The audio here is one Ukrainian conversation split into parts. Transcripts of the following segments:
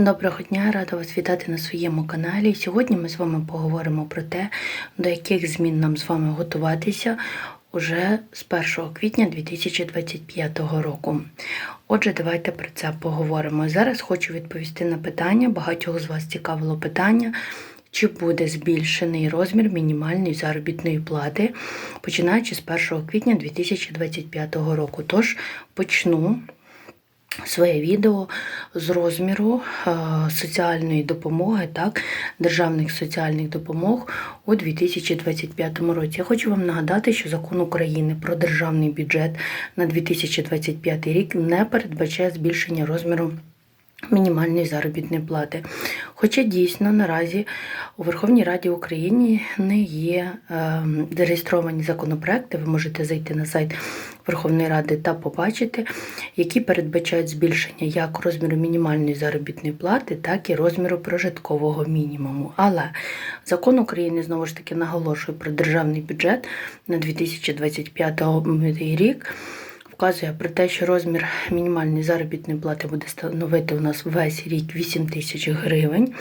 Доброго дня, рада вас вітати на своєму каналі. Сьогодні ми з вами поговоримо про те, до яких змін нам з вами готуватися уже з 1 квітня 2025 року. Отже, давайте про це поговоримо. Зараз хочу відповісти на питання. Багатьох з вас цікавило питання. Чи буде збільшений розмір мінімальної заробітної плати, починаючи з 1 квітня 2025 року? Тож почну своє відео з розміру е, соціальної допомоги, так, державних соціальних допомог у 2025 році. Я хочу вам нагадати, що закон України про державний бюджет на 2025 рік не передбачає збільшення розміру. Мінімальної заробітної плати. Хоча дійсно наразі у Верховній Раді України не є е, зареєстровані законопроекти, ви можете зайти на сайт Верховної Ради та побачити, які передбачають збільшення як розміру мінімальної заробітної плати, так і розміру прожиткового мінімуму. Але закон України знову ж таки наголошує про державний бюджет на 2025 рік вказує про те, що розмір мінімальної заробітної плати буде становити у нас весь рік 8 тисяч гривень.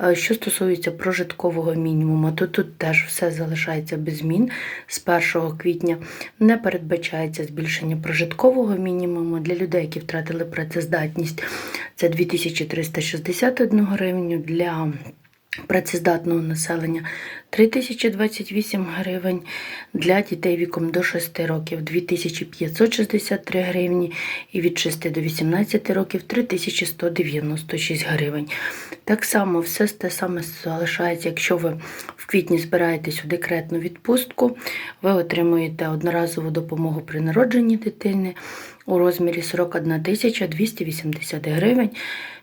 Е, Що стосується прожиткового мінімуму, то тут теж все залишається без змін. З 1 квітня не передбачається збільшення прожиткового мінімуму для людей, які втратили працездатність. Це 2361 гривню. Для працездатного населення 3028 гривень, для дітей віком до 6 років 2563 гривні і від 6 до 18 років 3196 гривень. Так само все те саме залишається, якщо ви в квітні збираєтесь у декретну відпустку, ви отримуєте одноразову допомогу при народженні дитини у розмірі 41 280 гривень.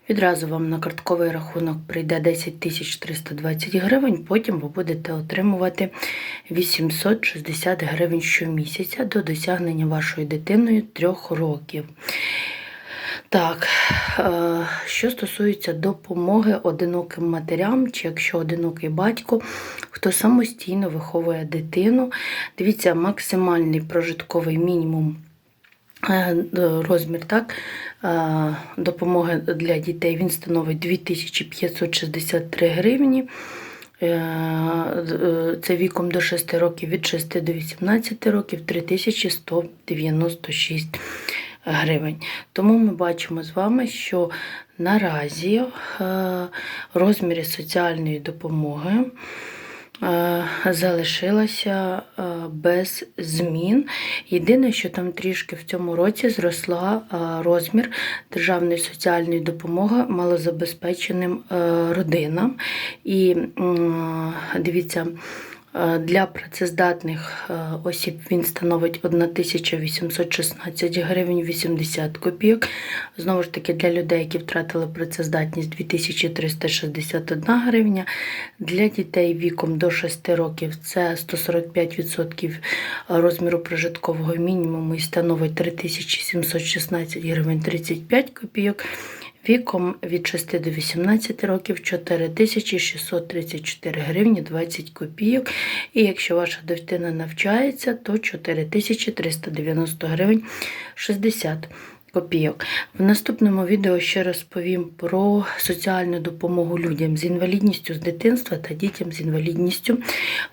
Відразу вам на картковий рахунок прийде 10 320 гривень, потім ви будете отримувати 860 гривень щомісяця до досягнення вашою дитиною трьох років. Так, е, що стосується допомоги одиноким матерям, чи якщо одинокий батько, хто самостійно виховує дитину, дивіться, максимальний прожитковий мінімум. Е, Розмір так, е, допомоги для дітей він становить 2563 гривні. Е, е, Це віком до 6 років від 6 до 18 років 3196 гривень. Тому ми бачимо з вами, що наразі е, розміри соціальної допомоги е, залишилася е, без змін. Єдине, що там трішки в цьому році зросла е, розмір державної соціальної допомоги малозабезпеченим е, родинам. І дивіться, е, для працездатних е, осіб він становить 1816 гривень 80 копійок. Знову ж таки, для людей, які втратили працездатність 2361 гривня. Для дітей віком до 6 років це 145% розміру прожиткового мінімуму і становить 3716 гривень 35 копійок. Віком від 6 до 18 років 4634 гривні 20 копійок. І якщо ваша дитина навчається, то 4390 гривень 60 копійок. В наступному відео ще розповім про соціальну допомогу людям з інвалідністю з дитинства та дітям з інвалідністю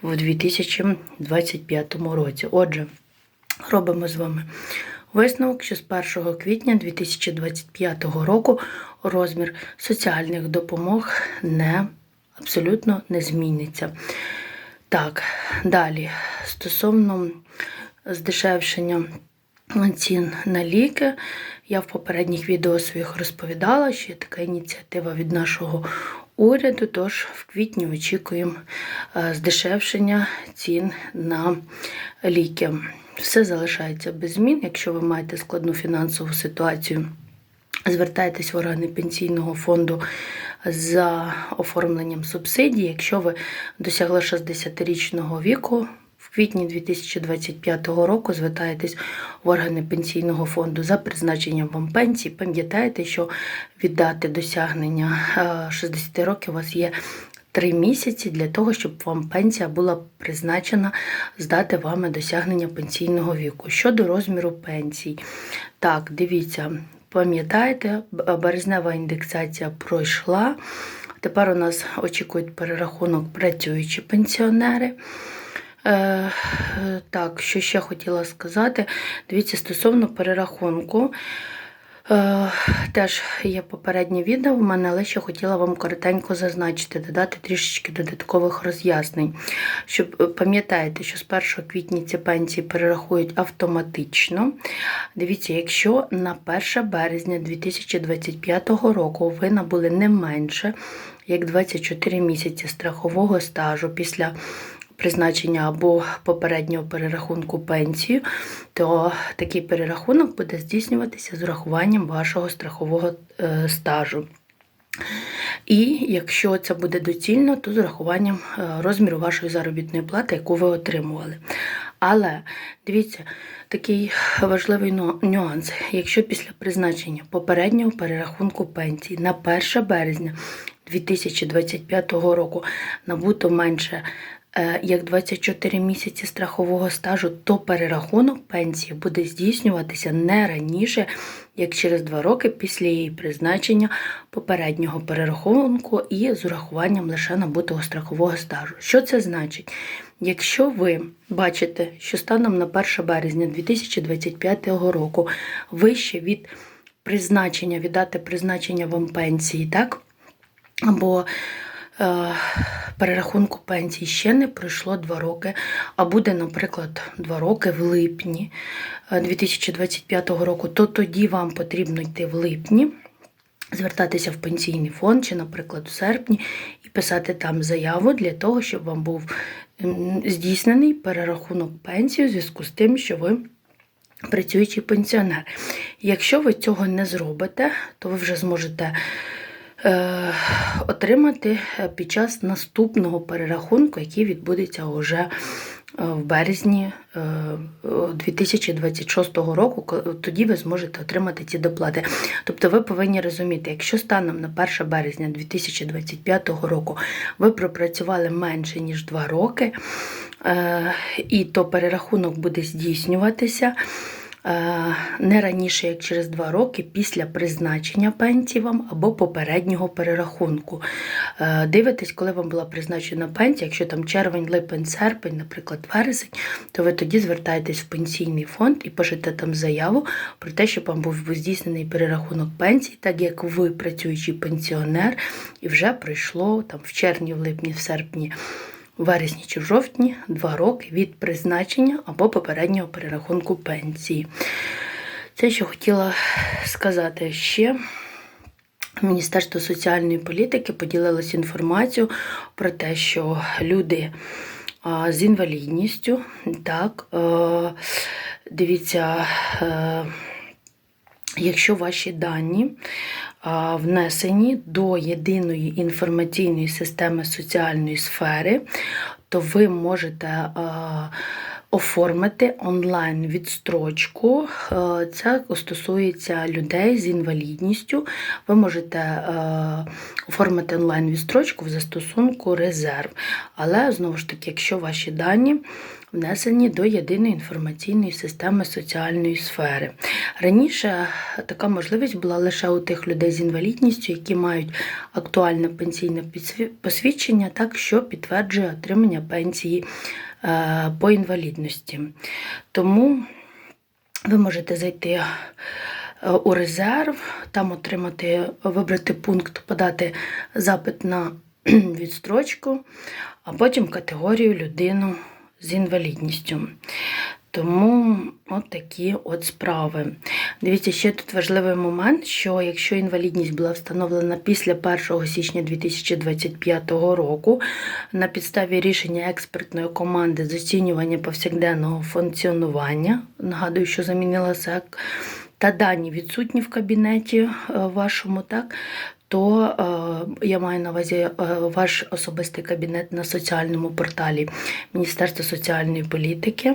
в 2025 році. Отже, робимо з вами Висновок, що з 1 квітня 2025 року розмір соціальних допомог не абсолютно не зміниться. Так, далі, стосовно здешевшення цін на ліки, я в попередніх відео своїх розповідала, що є така ініціатива від нашого уряду, тож в квітні очікуємо е, здешевшення цін на ліки. Все залишається без змін. Якщо ви маєте складну фінансову ситуацію, звертайтесь в органи пенсійного фонду за оформленням субсидій. Якщо ви досягли 60-річного віку, в квітні 2025 року звертаєтесь в органи пенсійного фонду за призначенням вам пенсії. Пам'ятаєте, що від дати досягнення е, 60 років у вас є три місяці для того, щоб вам пенсія була призначена з дати вами досягнення пенсійного віку. Щодо розміру пенсій, так, дивіться. пам'ятаєте, березнева індексація пройшла. Тепер у нас очікують перерахунок працюючі пенсіонери. Е, так, що ще хотіла сказати. Дивіться, стосовно перерахунку. Е, теж є попереднє відео в мене, але ще хотіла вам коротенько зазначити, додати трішечки додаткових роз'яснень. Щоб е, пам'ятаєте, що з 1 квітня ці пенсії перерахують автоматично. Дивіться, якщо на 1 березня 2025 року ви набули не менше як 24 місяці страхового стажу після призначення або попереднього перерахунку пенсію, то такий перерахунок буде здійснюватися з урахуванням вашого страхового е, стажу. І якщо це буде доцільно, то з урахуванням е, розміру вашої заробітної плати, яку ви отримували. Але дивіться, такий важливий нюанс. Якщо після призначення попереднього перерахунку пенсії на 1 березня 2025 року набуто менше як 24 місяці страхового стажу, то перерахунок пенсії буде здійснюватися не раніше, як через 2 роки після її призначення попереднього перерахунку і з урахуванням лише набутого страхового стажу. Що це значить? Якщо ви бачите, що станом на 1 березня 2025 року вище від призначення, від дати призначення вам пенсії, так? Або е, перерахунку пенсії ще не пройшло 2 роки, а буде, наприклад, 2 роки в липні е, 2025 року, то тоді вам потрібно йти в липні, звертатися в пенсійний фонд чи, наприклад, в серпні і писати там заяву для того, щоб вам був здійснений перерахунок пенсії у зв'язку з тим, що ви працюючий пенсіонер. Якщо ви цього не зробите, то ви вже зможете е, отримати е, під час наступного перерахунку, який відбудеться уже е, в березні е, е, 2026 року, тоді ви зможете отримати ці доплати. Тобто ви повинні розуміти, якщо станом на 1 березня 2025 року ви пропрацювали менше ніж 2 роки, е, і то перерахунок буде здійснюватися. Е, Не раніше, як через 2 роки після призначення пенсії вам або попереднього перерахунку. Е, Дивитесь, коли вам була призначена пенсія, якщо там червень, липень, серпень, наприклад, вересень, то ви тоді звертаєтесь в пенсійний фонд і пишете там заяву про те, щоб вам був здійснений перерахунок пенсії, так як ви працюючий пенсіонер, і вже пройшло там в червні, в липні, в серпні. Вересні чи жовтні два роки від призначення або попереднього перерахунку пенсії. Це, що хотіла сказати ще. Міністерство соціальної політики поділилось інформацією про те, що люди з інвалідністю, так, дивіться, е, якщо ваші дані внесені до єдиної інформаційної системи соціальної сфери, то ви можете оформити онлайн відстрочку. Е, Це стосується людей з інвалідністю. Ви можете е, оформити онлайн відстрочку в застосунку резерв. Але знову ж таки, якщо ваші дані внесені до єдиної інформаційної системи соціальної сфери. Раніше така можливість була лише у тих людей з інвалідністю, які мають актуальне пенсійне посвідчення, так що підтверджує отримання пенсії по інвалідності. Тому ви можете зайти е, у резерв, там отримати, вибрати пункт, подати запит на відстрочку, а потім категорію людину з інвалідністю. Тому от такі от справи. Дивіться, ще тут важливий момент, що якщо інвалідність була встановлена після 1 січня 2025 року на підставі рішення експертної команди з оцінювання повсякденного функціонування, нагадую, що замінила СЕК, та дані відсутні в кабінеті е, вашому, так, то е, я маю на увазі е, ваш особистий кабінет на соціальному порталі Міністерства соціальної політики,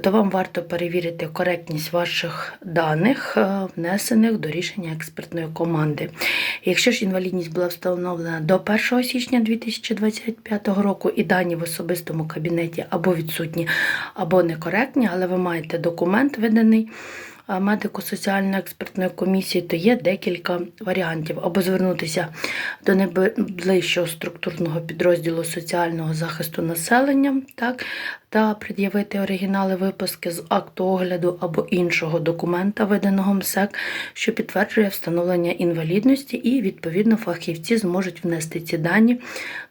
то вам варто перевірити коректність ваших даних, е, внесених до рішення експертної команди. Якщо ж інвалідність була встановлена до 1 січня 2025 року і дані в особистому кабінеті або відсутні, або некоректні, але ви маєте документ виданий медико-соціально-експертної комісії, то є декілька варіантів. Або звернутися до найближчого структурного підрозділу соціального захисту населення, так, та пред'явити оригінали виписки з акту огляду або іншого документа, виданого МСЕК, що підтверджує встановлення інвалідності, і відповідно фахівці зможуть внести ці дані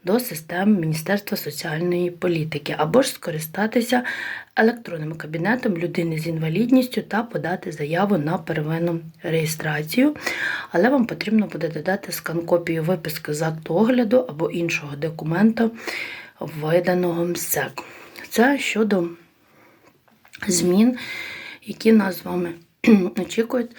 до системи Міністерства соціальної політики, або ж скористатися електронним кабінетом людини з інвалідністю та подати заяву на первинну реєстрацію. Але вам потрібно буде додати скан-копію виписки з акту огляду або іншого документа, виданого МСЕК. Це щодо змін, які нас з вами очікують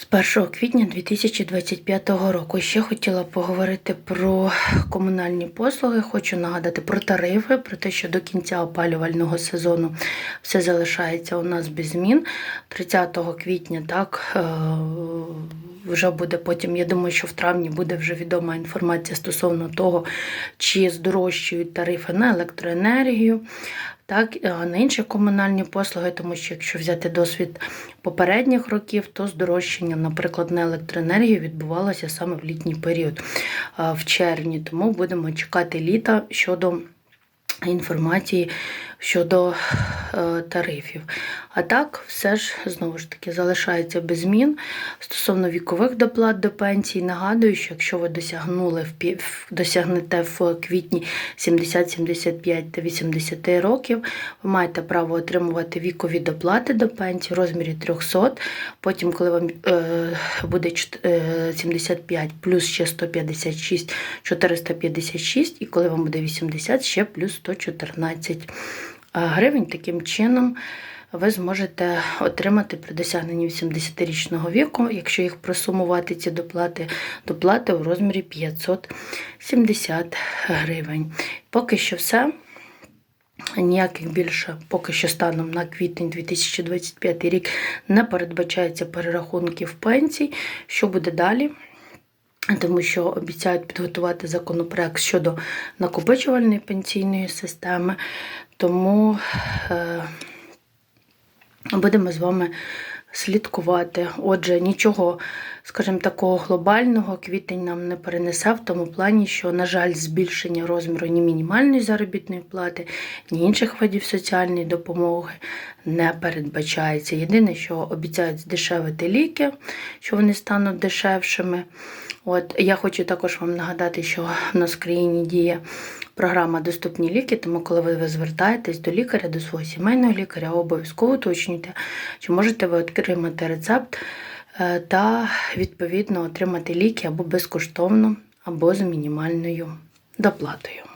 з 1 квітня 2025 року. Ще хотіла поговорити про комунальні послуги. Хочу нагадати про тарифи, про те, що до кінця опалювального сезону все залишається у нас без змін. 30 квітня так. е, Вже буде потім, я думаю, що в травні буде вже відома інформація стосовно того, чи здорожчують тарифи на електроенергію, так, на інші комунальні послуги, тому що якщо взяти досвід попередніх років, то здорожчання, наприклад, на електроенергію відбувалося саме в літній період, в червні. Тому будемо чекати літа щодо інформації щодо е, тарифів. А так, все ж знову ж таки залишається без змін. Стосовно вікових доплат до пенсії, нагадую, що якщо ви досягнули в досягнете в квітні 70, 75 та 80 років, ви маєте право отримувати вікові доплати до пенсії в розмірі 300. Потім, коли вам е, буде чот- е, 75 плюс ще 156, 456, і коли вам буде 80, ще плюс 114 гривень. Таким чином ви зможете отримати при досягненні 80-річного віку, якщо їх просумувати ці доплати, доплати у розмірі 570 гривень. Поки що все. Ніяких більше поки що станом на квітень 2025 рік не передбачається перерахунків пенсій. Що буде далі? Тому що обіцяють підготувати законопроект щодо накопичувальної пенсійної системи. Тому е, будемо з вами слідкувати. Отже, нічого, скажімо, такого глобального квітень нам не перенесе в тому плані, що, на жаль, збільшення розміру ні мінімальної заробітної плати, ні інших видів соціальної допомоги не передбачається. Єдине, що обіцяють здешевити ліки, що вони стануть дешевшими. От я хочу також вам нагадати, що в нас в країні діє програма Доступні ліки, тому коли ви звертаєтесь до лікаря, до свого сімейного лікаря, обов'язково уточнюйте, чи можете ви отримати рецепт е, та відповідно отримати ліки або безкоштовно, або з мінімальною доплатою.